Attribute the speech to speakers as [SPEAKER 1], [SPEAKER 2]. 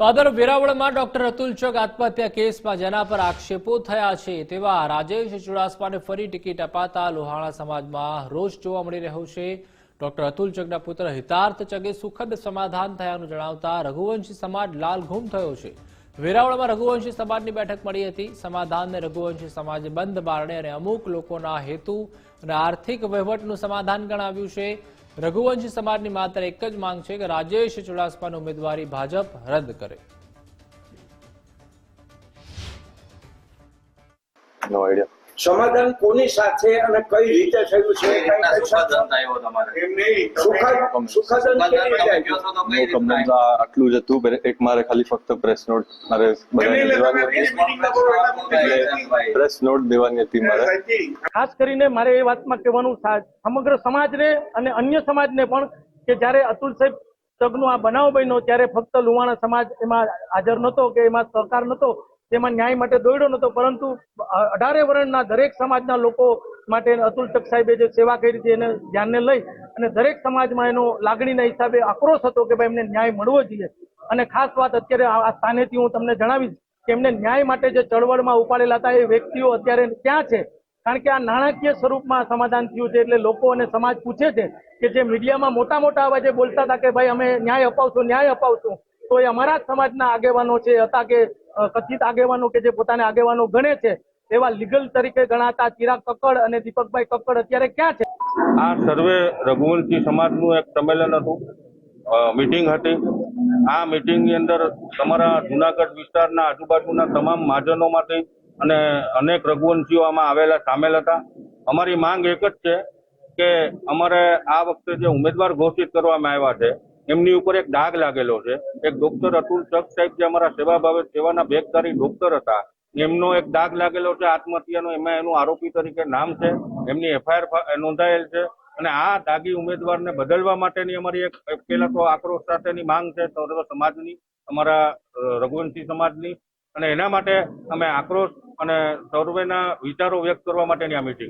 [SPEAKER 1] તરફ વેરાવળમાં ડોક્ટર અતુલ ચગ આત્મહત્યા કેસમાં જેના પર આક્ષેપો થયા છે, તેવા રાજેશ ચુડાસમાને ફરી ટિકિટ અપાતા લોહાણા સમાજમાં રોષ જોવા મળી રહ્યો છે. ડોક્ટર અતુલ ચગના પુત્ર હિતાર્થ ચગે સુખદ સમાધાન થયાનું જણાવતા રઘુવંશી સમાજ લાલઘૂમ થયો છે. વેરાવળમાં રઘુવંશી સમાજની બેઠક મળી હતી. સમાધાનને રઘુવંશી સમાજે બંધ બારણે અને અમુક લોકોના હેતુ અને આર્થિક વહીવટનું સમાધાન ગણાવ્યું છે. રઘુવંશી સમાજની માત્ર એક જ માંગ છે કે રાજેશ ચુડાસમાની ઉમેદવારી ભાજપ રદ કરે.
[SPEAKER 2] નો આઈડિયા
[SPEAKER 3] સમાધાન કોની સાથે અને કઈ રીતે થયું છે
[SPEAKER 2] આટલું જ હતું એક મારે ખાલી ફક્ત પ્રેસ નોટ મારે પ્રેસ નોટ દેવાની હતી. મારે.
[SPEAKER 4] ખાસ કરીને મારે એ વાતમાં કહેવાનું સા- સમગ્ર સમાજને અને અન્ય સમાજને પણ કે જ્યારે અતુલ સાહેબ તગનો આ બનાવ બન્યો ત્યારે ફક્ત લુવાણા સમાજ એમાં હાજર નહોતો કે એમાં સહકાર નહોતો. તેમાં ન્યાય માટે દોડ્યો નહોતો પરંતુ અઢારે વર્ણના દરેક સમાજના લોકો માટે અતુલ તક સાહેબે જે સેવા કરી હતી એને ધ્યાનને લઈ અને દરેક સમાજમાં એનો લાગણીના હિસાબે આક્રોશ હતો કે ભાઈ એમને ન્યાય મળવો જોઈએ. અને ખાસ વાત અત્યારે આ આ સ્થાનેથી હું તમને જણાવીશ કે એમને ન્યાય માટે જે ચળવળમાં ઉપાડેલા હતા એ વ્યક્તિઓ અત્યારે ક્યાં છે? કારણ કે આ નાણાકીય સ્વરૂપમાં સમાધાન થયું છે એટલે લોકો અને સમાજ પૂછે છે કે જે મીડિયામાં મોટા મોટા અવાજે બોલતા હતા કે ભાઈ અમે ન્યાય અપાવશું ન્યાય અપાવશું. તો એ અમારા સમાજના આગેવાનો છે, હતા કે કથિત આગેવાનો કે જે પોતાને આગેવાનો ગણે છે, એવા લીગલ તરીકે ગણાતા ચિરાગ કક્કડ અને દીપકભાઈ કક્કડ અત્યારે ક્યાં છે?
[SPEAKER 5] આ સર્વે રઘુવંશી સમાજનું એક સંમેલન હતું. મીટિંગ હતી. આ મીટિંગની અંદર તમારા જુનાગઢ વિસ્તારના આજુબાજુના તમામ મહાજનોમાંથી અને અનેક રઘુવંશીઓ આમાં આવેલા સામેલ હતા. અમારી માંગ એક જ છે કે અમારે આ વખતે જે ઉમેદવાર ઘોષિત કરવામાં આવ્યા છે એમની ઉપર એક ડાઘ લાગેલો છે. એક ડોક્ટર અતુલ ચક સાહેબ જે અમારા સેવા ભાવે સેવાના બેગધારી ડોક્ટર હતા, એમનો એક ડાઘ લાગેલો છે આત્મહત્યાનો. એમાં એનું આરોપી તરીકે નામ છે. એમની એફઆઈઆર નોંધાયેલ છે. અને આ દાગી ઉમેદવારને બદલવા માટેની અમારી એક પહેલા તો આક્રોશ સાથેની માંગ છે સર્વ સમાજની, અમારા રઘુવંશી સમાજની. અને એના માટે અમે આક્રોશ અને સર્વેના વિચારો વ્યક્ત કરવા માટેની આ મિટિંગ